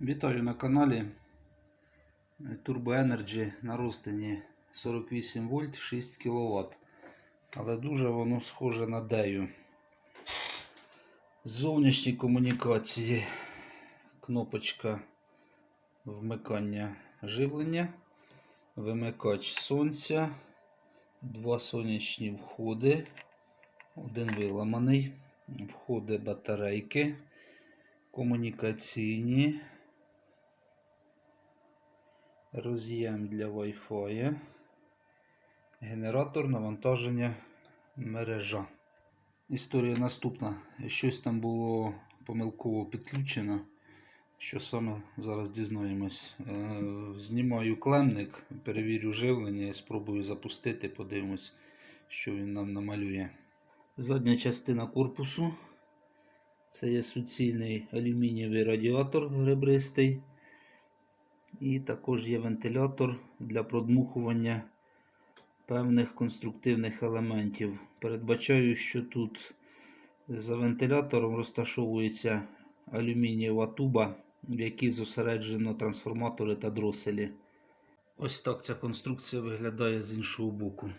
Вітаю на каналі Turbo Energy на розтині 48 вольт 6 кВт. Але дуже воно схоже на дею. З зовнішньої комунікації кнопочка вмикання живлення, вимикач сонця, два сонячні входи, один виламаний, входи батарейки, комунікаційні. Роз'єм для Wi-Fi, генератор навантаження мережа. Історія наступна. Щось там було помилково підключено. Що саме зараз дізнаємось. Е, Знімаю клемник, перевірю живлення і спробую запустити, подивимось, що він нам намалює. Задня частина корпусу. Це є суцільний алюмінієвий радіатор ребристий. І також є вентилятор для продмухування певних конструктивних елементів. Передбачаю, що тут за вентилятором розташовується алюмінієва туба, в якій зосереджено трансформатори та дроселі. Ось так ця конструкція виглядає з іншого боку.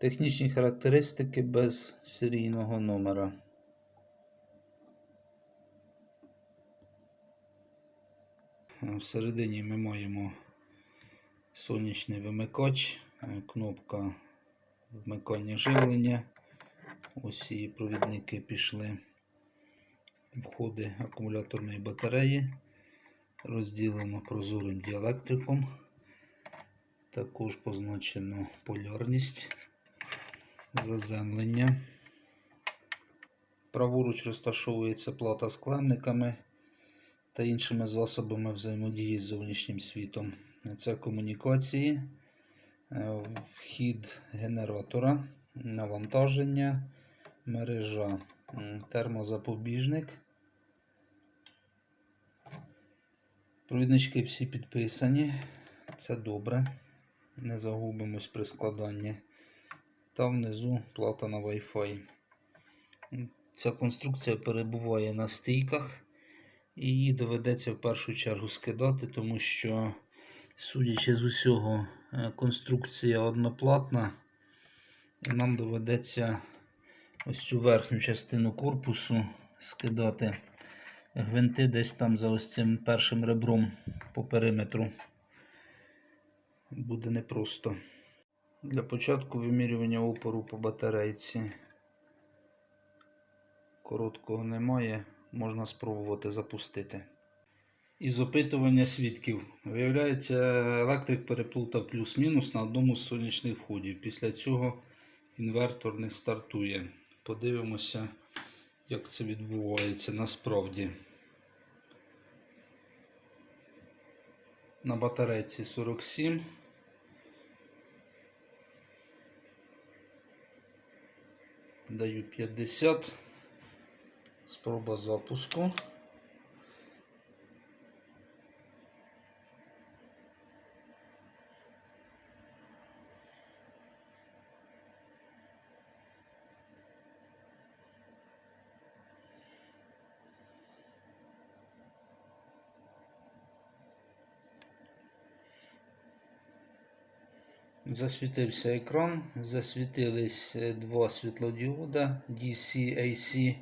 Технічні характеристики без серійного номера. Всередині ми маємо сонячний вимикач, е, кнопка вмикання живлення. Ось її провідники пішли. Входи акумуляторної батареї. Розділено прозорим діелектриком. Також позначено полярність заземлення. Праворуч розташовується плата з клемниками та іншими засобами взаємодії з зовнішнім світом. Це комунікації, е, вхід генератора, навантаження, мережа, термозапобіжник. Провіднички всі підписані. Це добре. Не загубимось при складанні. Та внизу плата на Wi-Fi. Ця конструкція перебуває на стійках. І її доведеться в першу чергу скидати, тому що, судячи з усього, е, конструкція одноплатна. І нам доведеться ось цю верхню частину корпусу скидати. Гвинти десь там за ось цим першим ребром по периметру. Буде непросто. Для початку вимірювання опору по батарейці. Короткого немає, можна спробувати запустити. Із опитування свідків. Виявляється, електрик переплутав плюс-мінус на одному з сонячних входів. Після цього інвертор не стартує. Подивимося, як це відбувається насправді. На батарейці 47. Даю 50. Спроба запуску. Засвітився екран, засвітились е, два світлодіода DC AC,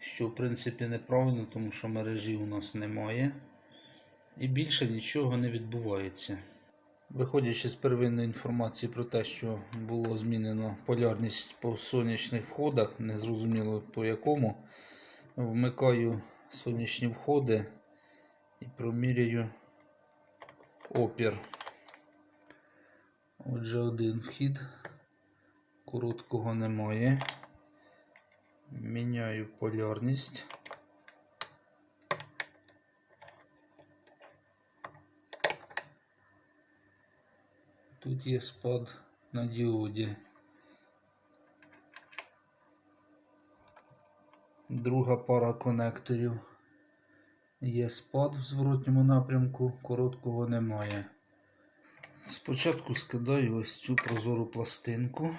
що в принципі неправильно, тому що мережі у нас немає. І більше нічого не відбувається. Виходячи з первинної інформації про те, що було змінено полярність по сонячних входах, незрозуміло по якому, вмикаю сонячні входи і проміряю опір. Отже, один вхід, короткого немає. Міняю полярність. Тут є спад на діоді. Друга пара конекторів. Є спад в зворотньому напрямку, короткого немає. Спочатку скидаю ось цю прозору пластинку.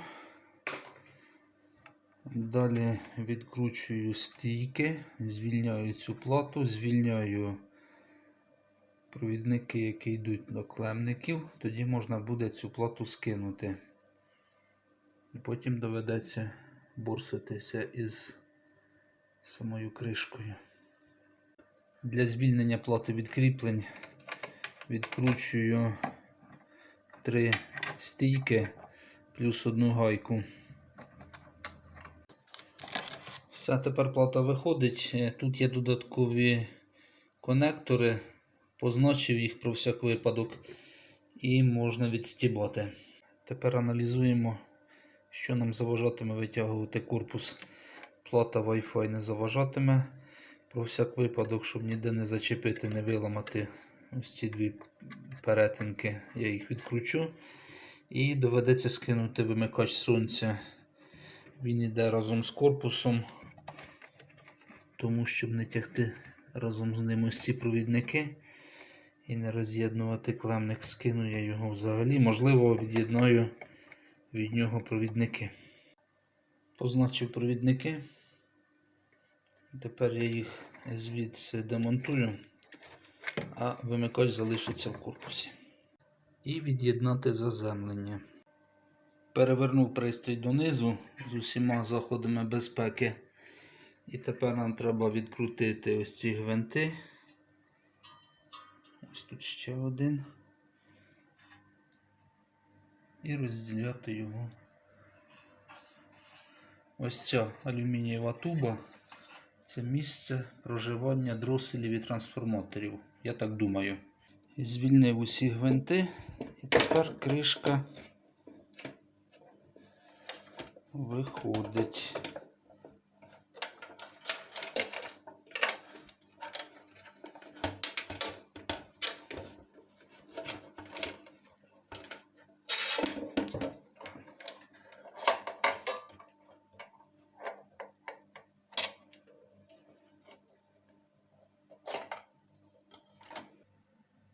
Далі відкручую стійки, звільняю цю плату, звільняю провідники, які йдуть до клемників, тоді можна буде цю плату скинути. І потім доведеться борситися із самою кришкою. Для звільнення плати від кріплень відкручую три стійки плюс одну гайку. Все, тепер плата виходить. Е, Тут є додаткові конектори, позначив їх про всяк випадок і можна відстібати. Тепер аналізуємо, що нам заважатиме витягувати корпус. Плата Wi-Fi не заважатиме. Про всяк випадок, щоб ніде не зачепити, не виламати ось ці дві перетинки, я їх відкручу. І доведеться скинути вимикач сонця. Він йде разом з корпусом, тому щоб не тягти разом з ним ось ці провідники і не роз'єднувати клемник, скину я його взагалі. Можливо, від'єднаю від нього провідники. Позначив провідники. Тепер я їх звідси демонтую, а вимикач залишиться в корпусі. І від'єднати заземлення. Перевернув пристрій донизу з усіма заходами безпеки. І тепер нам треба відкрутити ось ці гвинти. Ось тут ще один. І розділяти його. Ось ця алюмінієва туба. Це місце проживання дроселів і трансформаторів. Я так думаю. Звільнив усі гвинти. І тепер кришка виходить.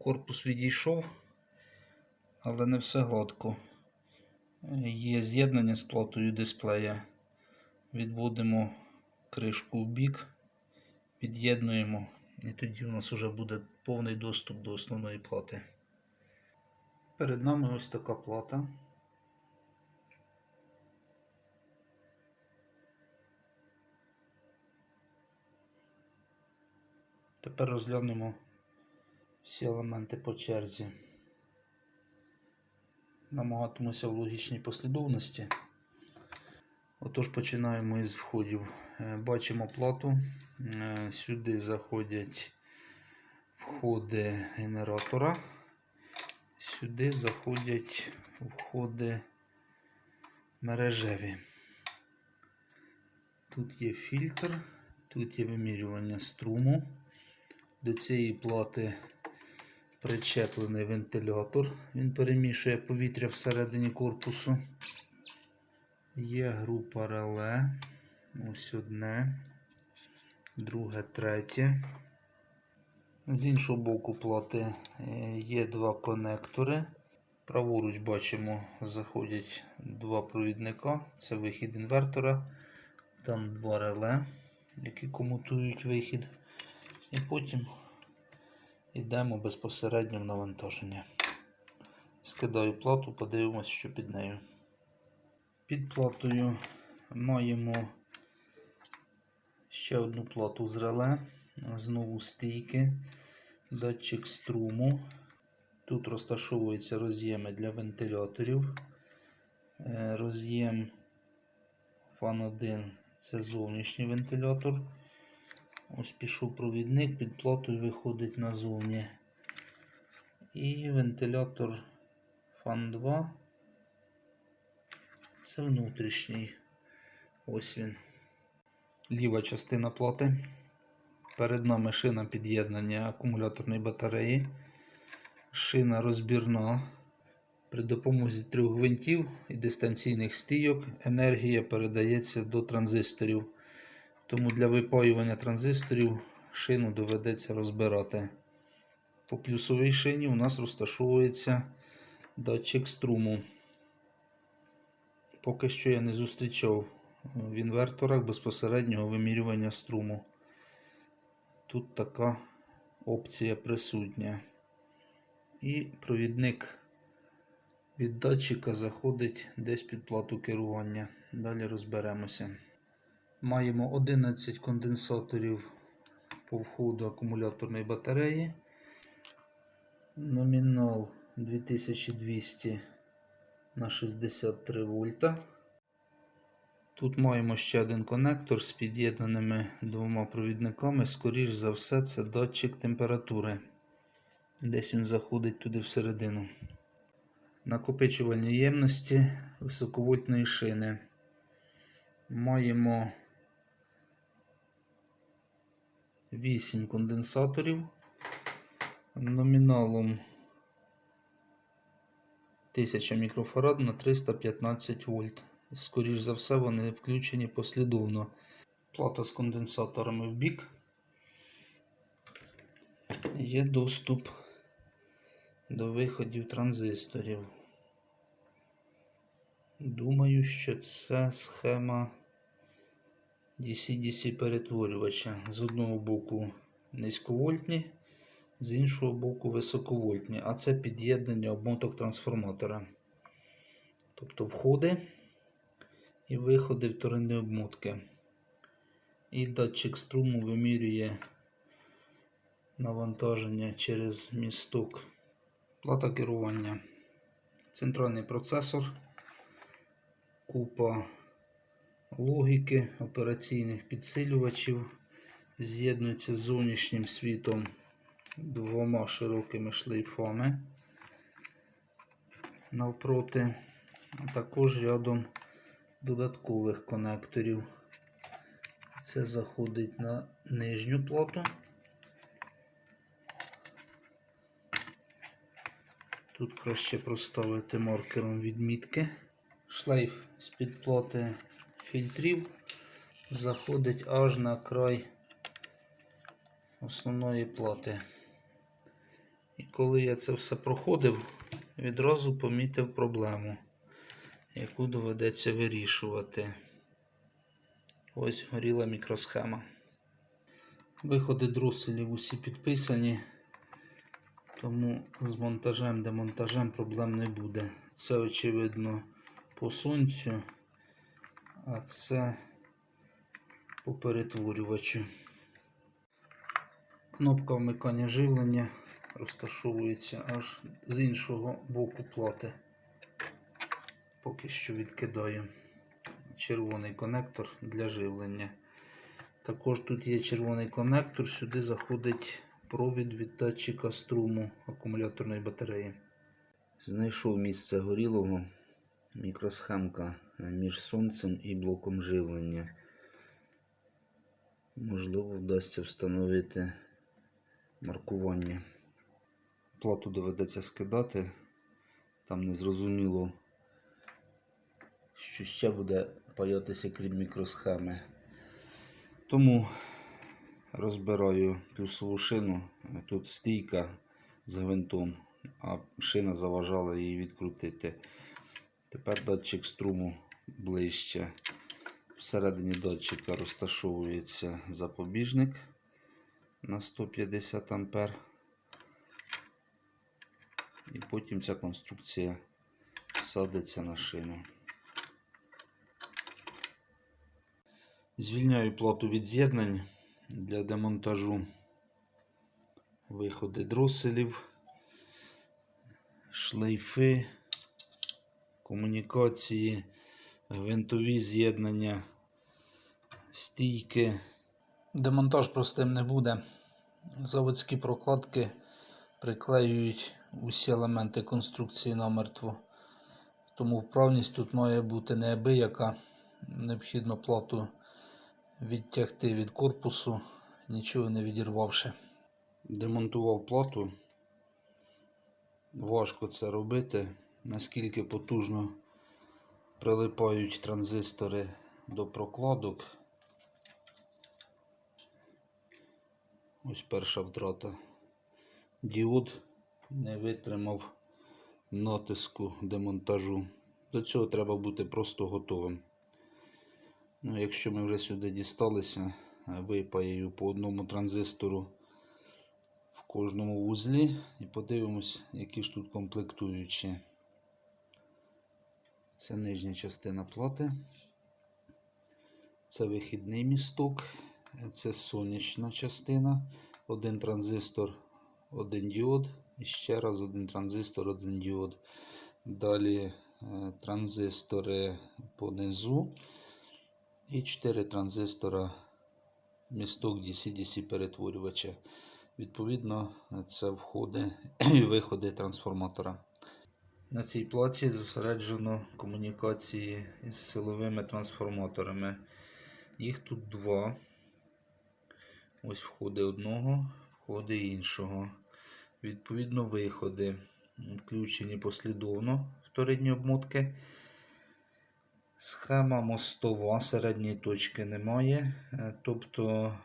Корпус відійшов, але не все гладко. Є з'єднання з платою дисплея. Відводимо кришку в бік, під'єднуємо, і тоді у нас вже буде повний доступ до основної плати. Перед нами ось така плата. Тепер розглянемо всі елементи по черзі. Намагатимуся в логічній послідовності. Отож, починаємо із входів. Е, Бачимо плату. Е, Сюди заходять входи генератора. Сюди заходять входи мережеві. Тут є фільтр, тут є вимірювання струму. До цієї плати причеплений вентилятор. Він перемішує повітря всередині корпусу. Є група реле. Ось одне, друге, третє. З іншого боку плати е, є два конектори. Праворуч бачимо, заходять два провідника. Це вихід інвертора. Там два реле, які комутують вихід. І потім йдемо безпосередньо в навантаження. Скидаю плату, подивимось, що під нею. Під платою маємо ще одну плату з реле, знову стійки, датчик струму. Тут розташовуються роз'єми для вентиляторів. Е, Роз'єм фан 1 це зовнішній вентилятор. Ось пішов провідник, під платою виходить назовні. І вентилятор фан 2. Це внутрішній. Ось він. Ліва частина плати. Перед нами шина під'єднання акумуляторної батареї. Шина розбірна. При допомозі трьох гвинтів і дистанційних стійок енергія передається до транзисторів. Тому для випаювання транзисторів шину доведеться розбирати. По плюсовій шині у нас розташовується датчик струму. Поки що я не зустрічав в інверторах безпосереднього вимірювання струму. Тут така опція присутня. І провідник від датчика заходить десь під плату керування. Далі розберемося. Маємо 11 конденсаторів по входу акумуляторної батареї. Номінал 2200 на 63 вольта. Тут маємо ще один конектор з під'єднаними двома провідниками. Скоріш за все, це датчик температури. Десь він заходить туди всередину. Накопичувальні ємності високовольтної шини. Маємо 8 конденсаторів номіналом 1000 мікрофарад на 315 вольт. Скоріш за все, вони включені послідовно. Плата з конденсаторами в бік. Є доступ до виходів транзисторів. Думаю, що це схема DC-DC перетворювача. З одного боку низьковольтні, з іншого боку високовольтні, а це під'єднання обмоток трансформатора. Тобто входи і виходи вторинної обмотки. І датчик струму вимірює навантаження через місток. Плата керування. Центральний процесор, купа логіки, операційних підсилювачів. З'єднується з зовнішнім світом двома широкими шлейфами навпроти, а також рядом додаткових конекторів. Це заходить на нижню плату. Тут краще проставити маркером відмітки. Шлейф з-під плати фільтрів заходить аж на край основної плати. І коли я це все проходив, відразу помітив проблему, яку доведеться вирішувати. Ось горіла мікросхема. Виходи дроселів усі підписані, тому з монтажем, демонтажем проблем не буде. Це, очевидно, по сонцю, а це по перетворювачу. Кнопка вмикання живлення розташовується аж з іншого боку плати. Поки що відкидаю червоний конектор для живлення. Також тут є червоний конектор, сюди заходить провід від датчика струму акумуляторної батареї. Знайшов місце горілого мікросхемка між сонцем і блоком живлення. Можливо, вдасться встановити маркування. Плату доведеться скидати. Там незрозуміло, що ще буде паятися крім мікросхеми. Тому розбираю плюсову шину. Тут стійка з гвинтом, а шина заважала її відкрутити. Тепер датчик струму ближче. Всередині датчика розташовується запобіжник на 150 А. І потім ця конструкція садиться на шину. Звільняю плату від з'єднань для демонтажу виходи дроселів, шлейфи, комунікації, гвинтові з'єднання, стійки. Демонтаж простим не буде. Заводські прокладки приклеюють усі елементи конструкції намертво. Тому вправність тут має бути неабияка. Необхідно плату відтягти від корпусу, нічого не відірвавши. Демонтував плату. Важко це робити, наскільки потужно прилипають транзистори до прокладок. Ось перша втрата. Діод не витримав натиску демонтажу. До цього треба бути просто готовим. Ну, якщо ми вже сюди дісталися, е, по одному транзистору в кожному вузлі і подивимось, які ж тут комплектуючі. Це нижня частина плати. Це вихідний місток, це сонячна частина, один транзистор, один діод, і ще раз один транзистор, один діод. Далі е, транзистори по низу і 4 транзистора місток DC-DC перетворювача. Відповідно, це входи і виходи трансформатора. На цій платі зосереджено комунікації із силовими трансформаторами. Їх тут два. Ось входи одного, входи іншого. Відповідно, виходи включені послідовно вторинні обмотки. Схема мостова, середньої точки немає. Е, Тобто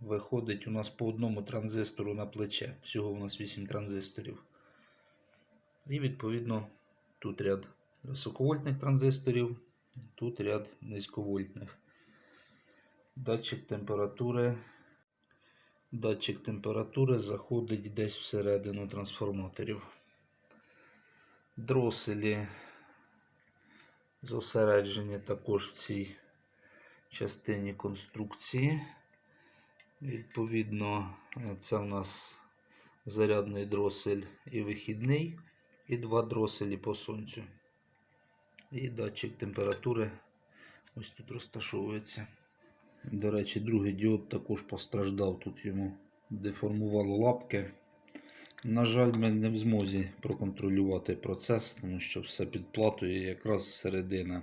виходить у нас по одному транзистору на плече. Всього у нас 8 транзисторів. І відповідно тут ряд високовольтних транзисторів, тут ряд низьковольтних. Датчик температури. Датчик температури заходить десь всередину трансформаторів. Дроселі зосереджені також в цій частині конструкції. Відповідно, це у нас зарядний дросель і вихідний, і два дроселі по сонцю. І датчик температури ось тут розташовується. До речі, другий діод також постраждав, тут йому деформувало лапки. На жаль, ми не в змозі проконтролювати процес, тому що все під платою якраз середина.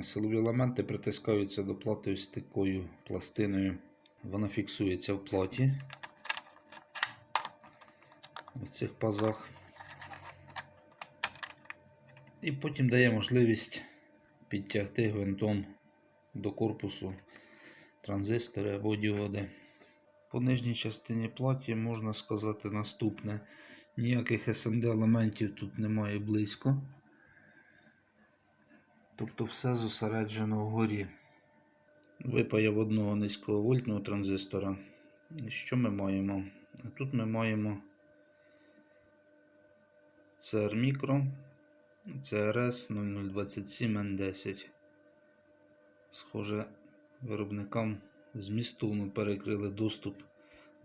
Силові елементи притискаються до плати ось такою пластиною. Вона фіксується в платі в цих пазах. І потім дає можливість підтягти гвинтом до корпусу транзистори або діоди. По нижній частині платі можна сказати наступне. Ніяких SMD елементів тут немає близько. Тобто все зосереджено вгорі. Випаяв одного низьковольтного транзистора. І Що ми маємо? Тут ми маємо CR Micro, CRS 0027 N10. Схоже, виробникам змістовно перекрили доступ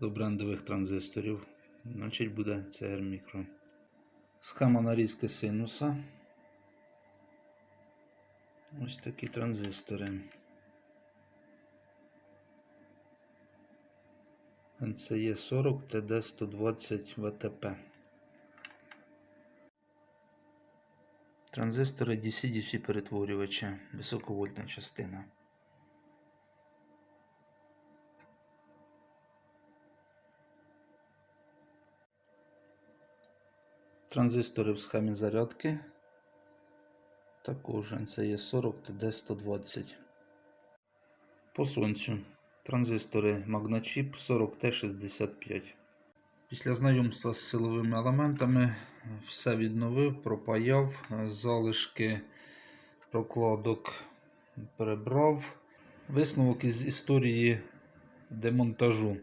до брендових транзисторів. Значить буде CR Micro. Схема нарізки синуса. Ось такі транзистори. NCE 40 TD 120 ВТП. Транзистори DC-DC перетворювача, високовольтна частина. Транзистори в схемі зарядки. Також NCE 40 TD 120. По сонцю. Транзистори Magnachip 40T65. Після знайомства з силовими елементами все відновив, пропаяв, залишки прокладок перебрав. Висновок із історії демонтажу.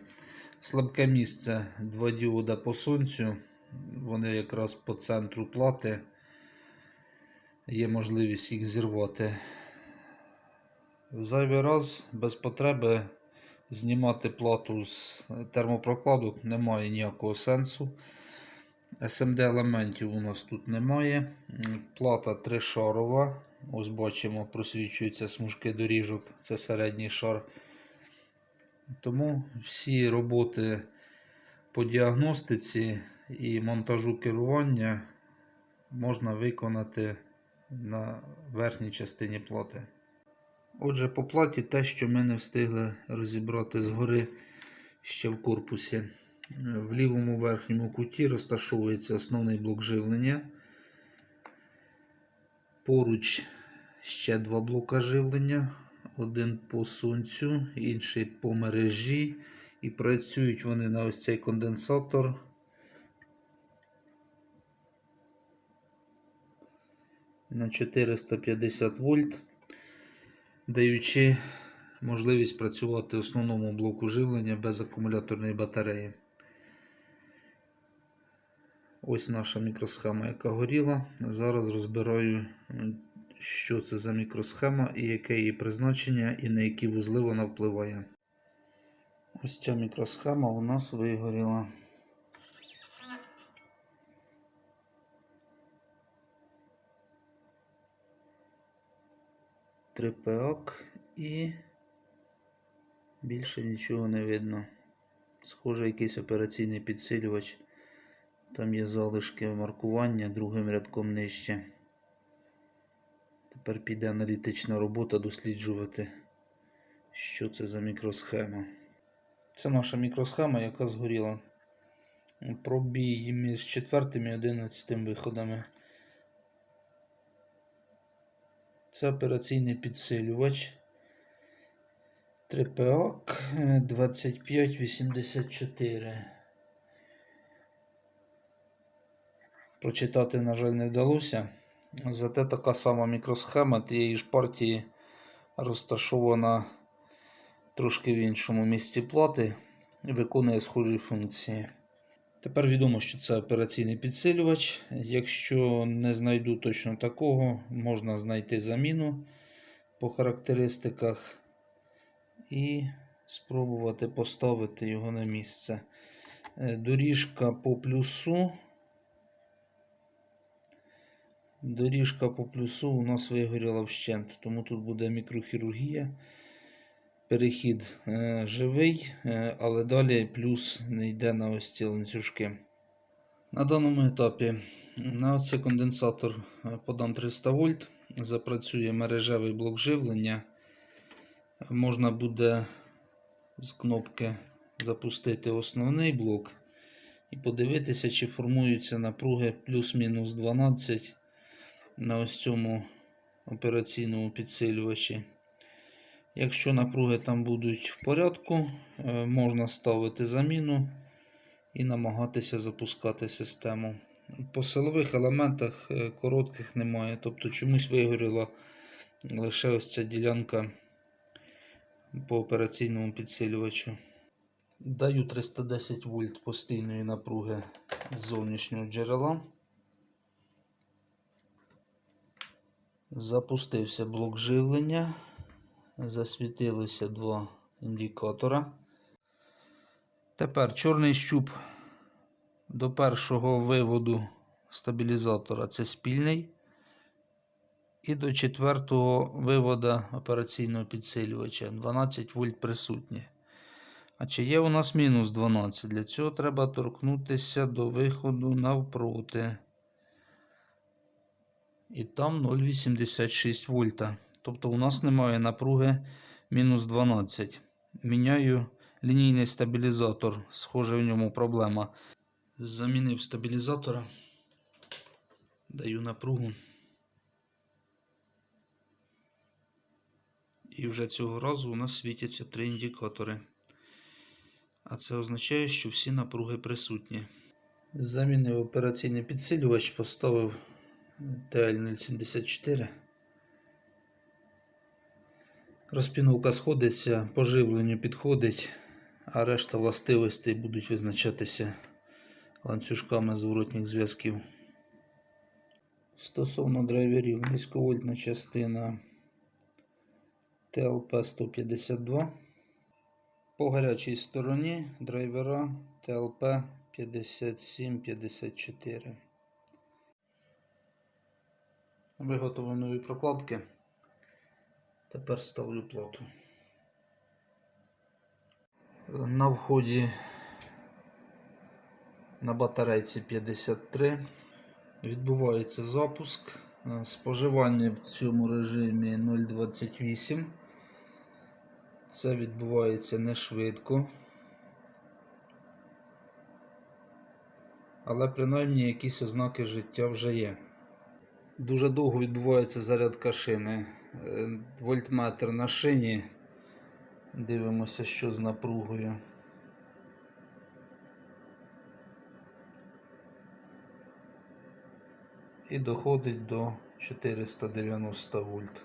Слабке місце два діода по сонцю. Вони якраз по центру плати. Є можливість їх зірвати. Зайвий раз без потреби знімати плату з термопрокладок немає ніякого сенсу. SMD елементів у нас тут немає. Плата тришарова. Ось бачимо, просвічуються смужки доріжок, це середній шар. Тому всі роботи по діагностиці і монтажу керування можна виконати на верхній частині плати. Отже, по платі те, що ми не встигли розібрати згори ще в корпусі. В лівому верхньому куті розташовується основний блок живлення. Поруч ще два блока живлення. Один по сонцю, інший по мережі. І працюють вони на ось цей конденсатор. На 450 вольт. Даючи можливість працювати основному блоку живлення без акумуляторної батареї. Ось наша мікросхема, яка горіла. Зараз розбираю, що це за мікросхема і яке її призначення, і на які вузли вона впливає. Ось ця мікросхема у нас вигоріла. Трипеок і більше нічого не видно. Схоже, якийсь операційний підсилювач. Там є залишки маркування другим рядком нижче. Тепер піде аналітична робота досліджувати, що це за мікросхема. Це наша мікросхема, яка згоріла. Пробій між 4 і 11 виходами. Це операційний підсилювач. 3POC 2584. Прочитати, на жаль, не вдалося. Зате така сама мікросхема тієї ж партії розташована трошки в іншому місці плати і виконує схожі функції. Тепер відомо, що це операційний підсилювач. Якщо не знайду точно такого, можна знайти заміну по характеристиках і спробувати поставити його на місце. Е, Доріжка по плюсу. Доріжка по плюсу у нас вигоріла вщент, тому тут буде мікрохірургія. Перехід е, живий, е, але далі плюс не йде на ось ці ланцюжки. На даному етапі на цей конденсатор е, подам 300 вольт. Запрацює мережевий блок живлення. Можна буде з кнопки запустити основний блок і подивитися, чи формуються напруги плюс-мінус 12 на ось цьому операційному підсилювачі. Якщо напруги там будуть в порядку, е, можна ставити заміну і намагатися запускати систему. По силових елементах е, коротких немає, тобто чомусь вигоріла лише ось ця ділянка по операційному підсилювачу. Даю 310 вольт постійної напруги з зовнішнього джерела. Запустився блок живлення. Засвітилися два індикатора. Тепер чорний щуп до першого виводу стабілізатора це спільний. І до четвертого виводу операційного підсилювача 12 вольт присутні. А чи є у нас мінус 12? Для цього треба торкнутися до виходу навпроти. І там 0,86 вольта. Тобто у нас немає напруги мінус 12. Міняю лінійний стабілізатор. Схоже, в ньому проблема. Замінив стабілізатора. Даю напругу. І вже цього разу у нас світяться три індикатори. А це означає, що всі напруги присутні. Замінив операційний підсилювач, поставив TL074. Розпіновка сходиться, по живленню підходить, а решта властивостей будуть визначатися ланцюжками зворотніх зв'язків. Стосовно драйверів, низьковольтна частина ТЛП 152. По гарячій стороні драйвера ТЛП 5754. Виготовив прокладки. Тепер ставлю плату. На вході на батарейці 53 відбувається запуск. Споживання в цьому режимі 0,28. Це відбувається не швидко. Але принаймні якісь ознаки життя вже є. Дуже довго відбувається зарядка шини. Вольтметр на шині. Дивимося, що з напругою. І доходить до 490 вольт.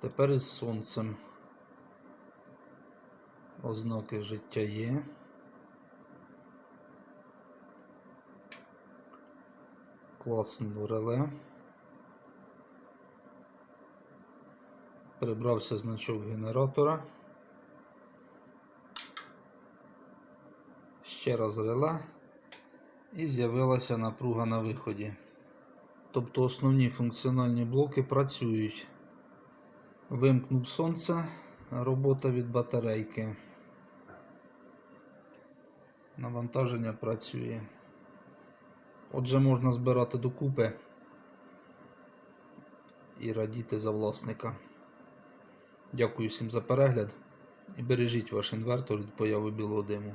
Тепер із сонцем. Ознаки життя є. Класно реле. Прибрався значок генератора. Ще раз реле. І з'явилася напруга на виході. Тобто основні функціональні блоки працюють. Вимкнув сонце, робота від батарейки. Навантаження працює. Отже, можна збирати докупи і радіти за власника. Дякую всім за перегляд і бережіть ваш інвертор від появи білого диму.